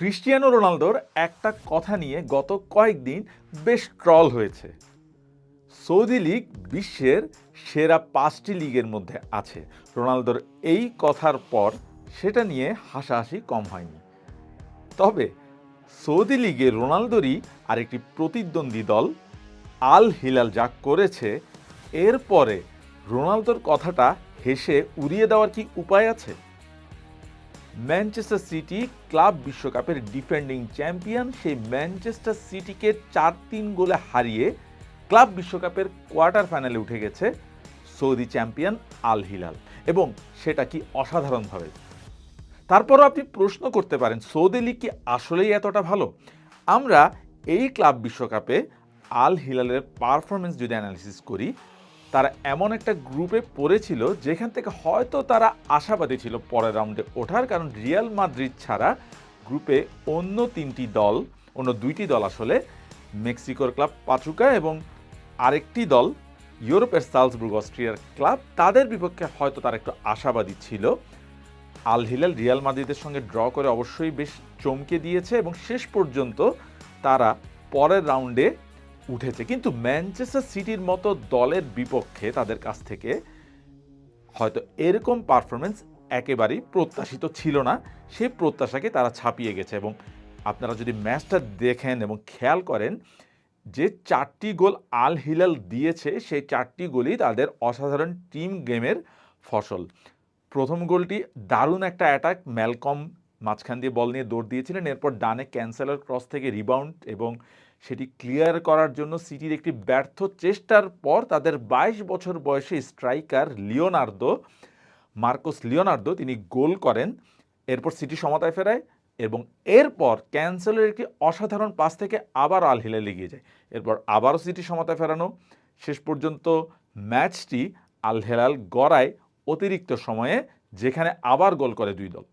Cristiano রোনালদোর একটা কথা নিয়ে গত কয়েকদিন বেশ ট্রল হয়েছে। সৌদি লীগ বিশ্বের সেরা পাঁচটি লিগের মধ্যে আছে। রোনালদোর এই কথার পর সেটা নিয়ে হাসাহাসি কম হয়নি। তবে সৌদি লিগে রোনালদোরই আরেকটি প্রতিদ্বন্দ্বী দল আল হিলাল যা করেছে, এরপরে রোনালদোর কথাটা হেসে উড়িয়ে দেওয়ার কি উপায় আছে? ম্যানচেস্টার সিটি ক্লাব বিশ্বকাপের ডিফেন্ডিং চ্যাম্পিয়ন সেই ম্যানচেস্টার সিটিকে চার তিন গোলে হারিয়ে ক্লাব বিশ্বকাপের কোয়ার্টার ফাইনালে উঠে গেছে সৌদি চ্যাম্পিয়ন আল হিলাল এবং সেটা কি অসাধারণভাবে? তারপরও আপনি প্রশ্ন করতে পারেন সৌদি লিগ কি আসলেই এতটা ভালো? আমরা এই ক্লাব বিশ্বকাপে আল হিলালের পারফরমেন্স যদি অ্যানালিসিস করি তারা এমন একটা গ্রুপে পড়েছিল যেখান থেকে হয়তো তারা আশাবাদী ছিল পরের রাউন্ডে ওঠার, কারণ রিয়াল মাদ্রিদ ছাড়া গ্রুপে অন্য তিনটি দল, অন্য দুইটি দল আসলে মেক্সিকোর ক্লাব পাচুকা এবং আরেকটি দল ইউরোপের সালসবুর্গ অস্ট্রিয়ার ক্লাব, তাদের বিপক্ষে হয়তো তারা একটু আশাবাদী ছিল। আল হিলাল রিয়াল মাদ্রিদের সঙ্গে ড্র করে অবশ্যই বেশ চমকে দিয়েছে এবং শেষ পর্যন্ত তারা পরের রাউন্ডে উঠেছে। কিন্তু ম্যানচেস্টার সিটির মতো দলের বিপক্ষে তাদের কাছ থেকে হয়তো এরকম পারফরমেন্স একেবারেই প্রত্যাশিত ছিল না। সেই প্রত্যাশাকে তারা ছাপিয়ে গেছে এবং আপনারা যদি ম্যাচটা দেখেন এবং খেয়াল করেন, যে চারটি গোল আল হিলাল দিয়েছে, সেই চারটি গোলই তাদের অসাধারণ টিম গেমের ফসল। প্রথম গোলটি দারুণ একটা অ্যাটাক ম্যালকম মাঝখান দিয়ে বল নিয়ে দৌড় দিয়েছিলেন, এরপর ডানে ক্যান্সেলার ক্রস থেকে রিবাউন্ড এবং সেটি ক্লিয়ার করার জন্য সিটির একটি ব্যর্থ চেষ্টার পর তাদের বাইশ বছর বয়সী স্ট্রাইকার লিওনার্দো, মার্কোস লিওনার্দো তিনি গোল করেন, এরপর সিটি সমতায় ফেরায় এবং এরপর ক্যান্সেলের একটি অসাধারণ পাস থেকে আবার আল হিলাল এগিয়ে যায়। এরপর আবারও সিটি সমতায় ফেরানো। শেষ পর্যন্ত ম্যাচটি আল হেলাল গড়ায় অতিরিক্ত সময়ে, যেখানে আবার গোল করে দুই দল।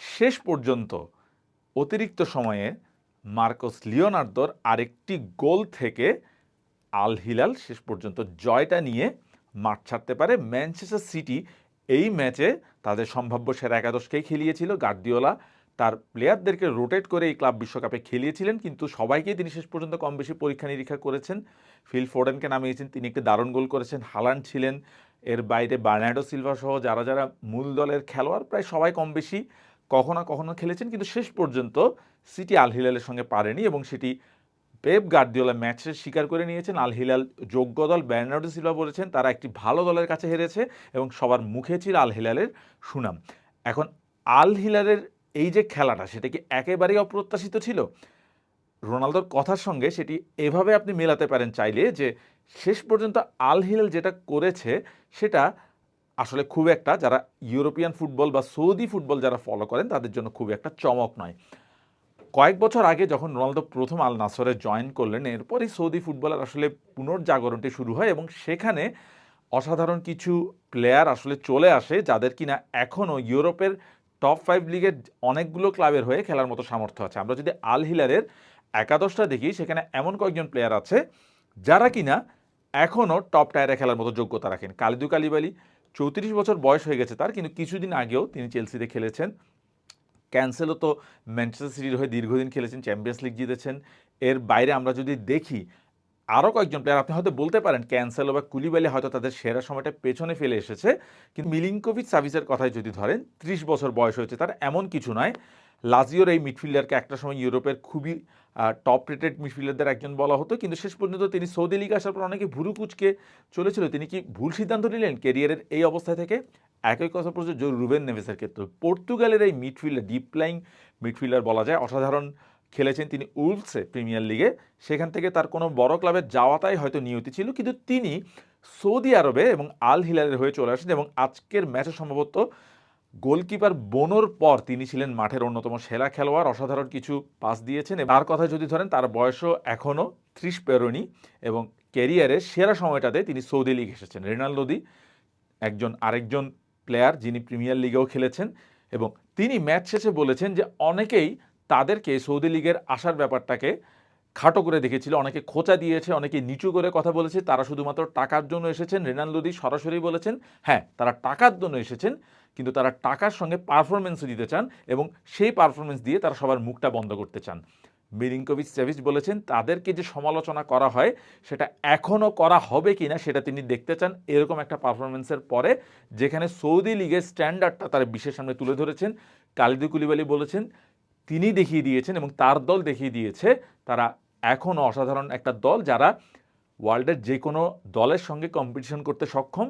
শেষ পর্যন্ত অতিরিক্ত সময়ে মার্কোস লিওনার্দোর আরেকটি গোল থেকে আল হিলাল শেষ পর্যন্ত জয়টা নিয়ে মাঠ ছাড়তে পারে। ম্যানচেস্টার সিটি এই ম্যাচে তাদের সম্ভাব্য সেরা একাদশকেই খেলিয়েছিল। গার্দিওলা তার প্লেয়ারদেরকে রোটেট করে এই ক্লাব বিশ্বকাপে খেলিয়েছিলেন, কিন্তু সবাইকেই তিনি শেষ পর্যন্ত কম বেশি পরীক্ষা নিরীক্ষা করেছেন। ফিল ফোর্ডেনকে নামিয়েছেন, তিনি একটি দারুণ গোল করেছেন। হালান ছিলেন। এর বাইরে বার্নার্ডো সিলভা সহ যারা যারা মূল দলের খেলোয়াড়, প্রায় সবাই কম বেশি কখনো কখনো খেলেছেন, কিন্তু শেষ পর্যন্ত সিটি আল হিলালের সঙ্গে পারেনি এবং সেটি পেপ গার্দিওলা ম্যাচে স্বীকার করে নিয়েছেন। আল হিলাল যোগ্য দল ব্যার্নার্ডো সিলভা বলেছেন, তারা একটি ভালো দলের কাছে হেরেছে এবং সবার মুখে ছিল আল হিলালের সুনাম। এখন আল হিলালের এই যে খেলাটা, সেটা কি একেবারেই অপ্রত্যাশিত ছিল? রোনালদোর কথার সঙ্গে সেটি এভাবে আপনি মেলাতে পারেন চাইলে যে শেষ পর্যন্ত আল হিলাল যেটা করেছে, সেটা আসলে খুব একটা যারা ইউরোপিয়ান ফুটবল বা সৌদি ফুটবল যারা ফলো করেন, তাদের জন্য খুব একটা চমক নয়। কয়েক বছর আগে যখন রোনালদো প্রথম আল নাসরে জয়েন করলেন, এরপরই সৌদি ফুটবলের আসলে পুনর্জাগরণটি শুরু হয় এবং সেখানে অসাধারণ কিছু প্লেয়ার আসলে চলে আসে যাদের কিনা এখনও ইউরোপের টপ ফাইভ লিগের অনেকগুলো ক্লাবের হয়ে খেলার মতো সামর্থ্য আছে। আমরা যদি আল হিলারের একাদশটা দেখি, সেখানে এমন কয়েকজন প্লেয়ার আছে যারা কিনা এখনও টপ টায়ারে খেলার মতো যোগ্যতা রাখেন। কালিদু কালিবালি চৌত্রিশ বছর বয়স হয়ে গেছে তার, কিন্তু কিছুদিন আগেও তিনি চেলসিতে খেলেছেন। ক্যান্সেলও তো ম্যানচেস্টার সিটির হয়ে দীর্ঘদিন খেলেছেন, চ্যাম্পিয়ন্স লিগ জিতেছেন। এর বাইরে আমরা যদি দেখি, আরও কয়েকজন প্লেয়ার আপনি হয়তো বলতে পারেন, ক্যান্সেলো বা কুলিবালি হয়তো তাদের সেরা সময়টা পেছনে ফেলে এসেছে, কিন্তু মিলিঙ্কোভিচ সার্ভিসের কথাই যদি ধরেন, ত্রিশ বছর বয়স হয়েছে তার, এমন কিছু নয়। লাজিওর এই মিডফিল্ডারকে একটা সময় ইউরোপের খুবই টপ রেটেড মিডফিল্ডারদের একজন বলা হতো, কিন্তু শেষ পর্যন্ত তিনি সৌদি লিগে আসার পর অনেকে ভুরু কুচকে চলেছিল। তিনি কি ভুল সিদ্ধান্ত নিলেন কেরিয়ারের এই অবস্থায় থেকে? একই কথা প্রযোজ্য রুবেন নেভেসের ক্ষেত্রে। পর্তুগালের এই মিডফিল্ডার ডিপ প্লাইং মিডফিল্ডার বলা যায়, অসাধারণ খেলেছেন তিনি উলসে প্রিমিয়ার লিগে। সেখান থেকে তার কোনো বড় ক্লাবে যাওয়াটাই হয়তো নিয়তি ছিল, কিন্তু তিনি সৌদি আরবে এবং আল হিলালের হয়ে চলে আসেন এবং আজকের ম্যাচে সম্ভবত গোলকিপার বোনোর পর তিনি ছিলেন মাঠের অন্যতম সেরা খেলোয়াড়, অসাধারণ কিছু পাস দিয়েছেন তার কথা যদি ধরেন, তার বয়সও এখনও ত্রিশ পেরোনি এবং ক্যারিয়ারের সেরা সময়টাতে তিনি সৌদি লিগ এসেছেন। রেনাল্ডোদি একজন আরেকজন প্লেয়ার যিনি প্রিমিয়ার লিগেও খেলেছেন এবং তিনি ম্যাচ শেষে বলেছেন যে অনেকেই তাদেরকে সৌদি লিগের আসার ব্যাপারটাকে খাটো করে দেখেছিল, অনেকে খোঁচা দিয়েছে, অনেকে নিচু করে কথা বলেছে, তারা শুধুমাত্র টাকার জন্য এসেছেন। রেনাল্ডোদি সরাসরি বলেছেন হ্যাঁ তারা টাকার জন্য এসেছেন কিন্তু তারা টাকার সঙ্গে পারফরমেন্সও দিতে চান এবং সেই পারফরমেন্স দিয়ে তারা সবার মুখটা বন্ধ করতে চান। মিলিঙ্কোভিচ সেভিচ বলেছেন, তাদেরকে যে সমালোচনা করা হয়, সেটা এখনও করা হবে কি না সেটা তিনি দেখতে চান। এরকম একটা পারফরমেন্সের পরে যেখানে সৌদি লিগের স্ট্যান্ডার্ডটা তারা বিশ্বের সামনে তুলে ধরেছেন। কালিদু কুলিবালি বলেছেন, তিনি দেখিয়ে দিয়েছেন এবং তার দল দেখিয়ে দিয়েছে, তারা এখনও অসাধারণ একটা দল যারা ওয়ার্ল্ডের যে কোনো দলের সঙ্গে কম্পিটিশন করতে সক্ষম।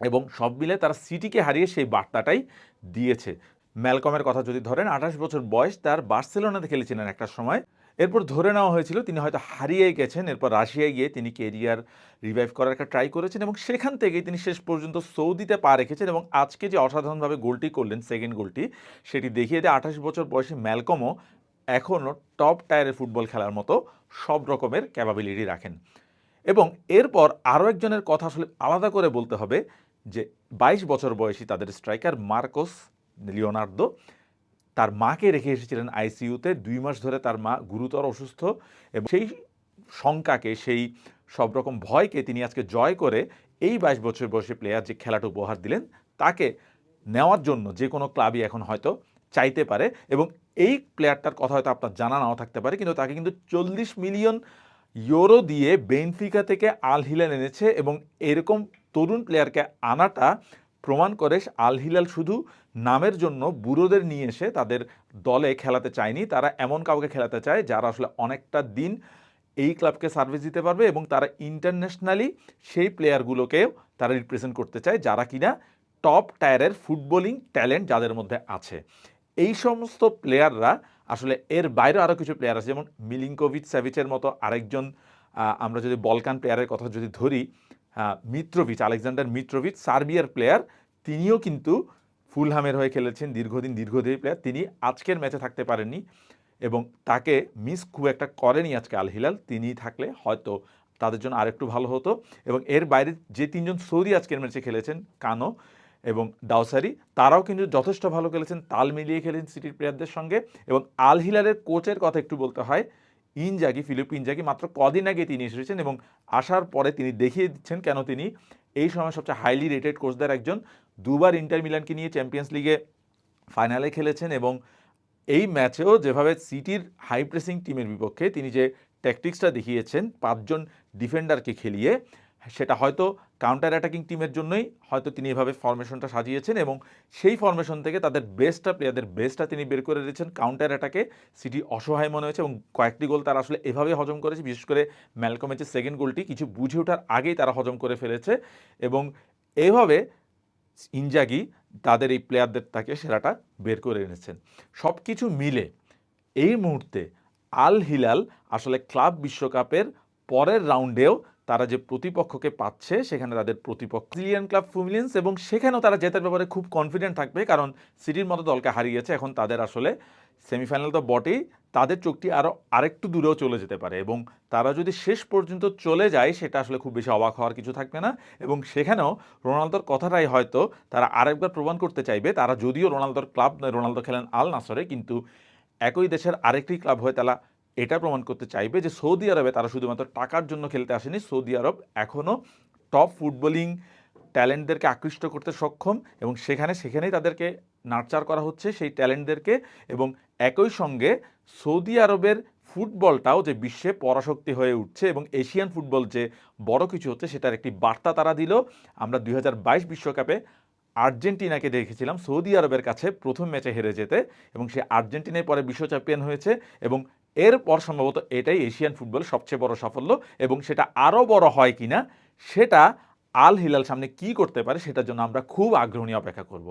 এবং সব মিলে তারা সিটিকে হারিয়ে সেই বার্তাটাই দিয়েছে। ম্যালকমের কথা যদি ধরেন, আঠাশ বছর বয়স তার বার্সেলোনাতে খেলেছিলেন একটা সময়। এরপর ধরে নেওয়া হয়েছিল, তিনি হয়তো হারিয়ে গেছেন। এরপর রাশিয়ায় গিয়ে তিনি কেরিয়ার রিভাইভ করার একটা ট্রাই করেছেন এবং সেখান থেকেই তিনি শেষ পর্যন্ত সৌদিতে পা রেখেছেন এবং আজকে যে অসাধারণভাবে গোলটি করলেন সেকেন্ড গোলটি, সেটি দেখিয়ে দেয় আঠাশ বছর বয়সী ম্যালকমও এখনও টপ টায়ারের ফুটবল খেলার মতো সব রকমের ক্যাপাবিলিটি রাখেন। এবং এরপর আরও একজনের কথা আসলে আলাদা করে বলতে হবে যে বাইশ বছর বয়সী তাদের স্ট্রাইকার মার্কোস লিওনার্দো তার মাকে রেখে এসেছিলেন আইসিইউতে। দুই মাস ধরে তার মা গুরুতর অসুস্থ এবং সেই শঙ্কাকে, সেই সব রকম ভয়কে তিনি আজকে জয় করে এই বাইশ বছর বয়সী প্লেয়ার যে খেলাটা উপহার দিলেন, তাকে নেওয়ার জন্য যে কোনো ক্লাবই এখন হয়তো চাইতে পারে এবং এই প্লেয়ারটার কথা হয়তো আপনার জানা নাও থাকতে পারে, কিন্তু তাকে কিন্তু চল্লিশ মিলিয়ন ইউরো দিয়ে বেনফিকা থেকে আল এনেছে এবং এরকম তরুণ প্লেয়ারকে আনাটা প্রমাণ করে আল হিলাল শুধু নামের জন্য বুড়োদের নিয়ে এসে তাদের দলে খেলাতে চায়নি। তারা এমন কাউকে খেলাতে চায় যারা আসলে অনেকটা দিন এই ক্লাবকে সার্ভিস দিতে পারবে এবং তারা ইন্টারন্যাশনালি সেই প্লেয়ারগুলোকেও তারা রিপ্রেজেন্ট করতে চায় যারা কিনা টপ টায়ারের ফুটবলিং ট্যালেন্ট যাদের মধ্যে আছে। এই সমস্ত প্লেয়াররা আসলে এর বাইরে আরও কিছু প্লেয়ার আছে যেমন মিলিঙ্কোভিচ স্যাভিচের মতো আরেকজন আমরা যদি বলকান প্লেয়ারের কথা যদি ধরি মিত্রোভিচ, আলেকজান্ডার মিত্রোভিচ, সার্বিয়ার প্লেয়ার তিনিও কিন্তু ফুলহামের হয়ে খেলেছেন, দীর্ঘদিন দীর্ঘদেহী প্লেয়ার তিনি আজকের ম্যাচে থাকতে পারেননি এবং তাকে মিস খুব একটা করেনি আজকে আল হিলাল, তিনি থাকলে হয়তো তাদের জন্য আরেকটু ভালো হতো এবং এর বাইরে যে তিনজন সৌদি আজকের ম্যাচে খেলেছেন, কানো এবং দাউসারি তারাও কিন্তু যথেষ্ট ভালো খেলেছেন, তাল মিলিয়ে খেলেছেন সিটির প্লেয়ারদের সঙ্গে এবং আল হিলালের কোচের কথা একটু বলতে হয় ইনজাগি ফিলিপ ইনজাগি মাত্র কদিন আগে তিনি এসেছেন এবং আসার পরে তিনি দেখিয়ে দিচ্ছেন কেন তিনি এই সময় সবচেয়ে হাইলি রেটেড কোচদের একজন। দুবার ইন্টার মিলানকে নিয়ে চ্যাম্পিয়ন্স লিগে ফাইনালে খেলেছেন এবং এই ম্যাচেও যেভাবে সিটির হাই প্রেসিং টিমের বিপক্ষে তিনি যে ট্যাকটিক্সটা দেখিয়েছেন, পাঁচজন ডিফেন্ডারকে খেলিয়ে সেটা হয়তো কাউন্টার অ্যাটাকিং টিমের জন্যই হয়তো তিনি এভাবে ফরমেশনটা সাজিয়েছেন এবং সেই ফরমেশন থেকে তাদের বেস্টটা প্লেয়ারদের বেস্টটা তিনি বের করে দিয়েছেন। কাউন্টার অ্যাটাকে সিটি অসহায় মনে হয়েছে এবং কয়েকটি গোল তারা আসলে এভাবে হজম করেছে, বিশেষ করে ম্যালকমেচের সেকেন্ড গোলটি কিছু বুঝে ওঠার আগেই তারা হজম করে ফেলেছে এবং এভাবে ইনজাগি তাদের এই প্লেয়ারদের তাকে সেরাটা বের করে এনেছেন। সব কিছু মিলে এই মুহূর্তে আল হিলাল আসলে ক্লাব বিশ্বকাপের পরের রাউন্ডেও তারা যে প্রতিপক্ষকে পাচ্ছে, সেখানে তাদের প্রতিপক্ষ ব্রাজিলিয়ান ক্লাব ফুমিলিয়েন্স এবং সেখানেও তারা জেতার ব্যাপারে খুব কনফিডেন্ট থাকবে কারণ সিটির মতো দলকে হারিয়েছে। এখন তাদের আসলে সেমিফাইনাল তো বটেই, তাদের চোখটি আরও আরেকটু দূরেও চলে যেতে পারে এবং তারা যদি শেষ পর্যন্ত চলে যায়, সেটা আসলে খুব বেশি অবাক হওয়ার কিছু থাকবে না এবং সেখানেও রোনালদোর কথাটাই হয়তো তারা আরেকবার প্রমাণ করতে চাইবে। তারা যদিও রোনালদোর ক্লাব রোনালদো খেলেন আল নাসরে কিন্তু একই দেশের আরেকটি ক্লাব হয়ে তারা এটা প্রমাণ করতে চাইবে যে সৌদি আরবে তারা শুধুমাত্র টাকার জন্য খেলতে আসেনি। সৌদি আরব এখনও টপ ফুটবলিং ট্যালেন্টদেরকে আকৃষ্ট করতে সক্ষম এবং সেখানে, সেখানেই তাদেরকে নার্চার করা হচ্ছে সেই ট্যালেন্টদেরকে এবং একই সঙ্গে সৌদি আরবের ফুটবলটাও যে বিশ্বে পরাশক্তি হয়ে উঠছে এবং এশিয়ান ফুটবল যে বড় কিছু হচ্ছে সেটার একটি বার্তা তারা দিল। আমরা দুই বিশ্বকাপে আর্জেন্টিনাকে দেখেছিলাম। সৌদি আরবের কাছে প্রথম ম্যাচে হেরে যেতে এবং সে আর্জেন্টিনায় পরে বিশ্ব চ্যাম্পিয়ন হয়েছে এবং এরপর সম্ভবত এটাই এশিয়ান ফুটবল সবচেয়ে বড় সাফল্য এবং সেটা আরও বড় হয় কিনা, সেটা আল হিলাল সামনে কি করতে পারে সেটার জন্য আমরা খুব আগ্রহ নিয়ে অপেক্ষা করব।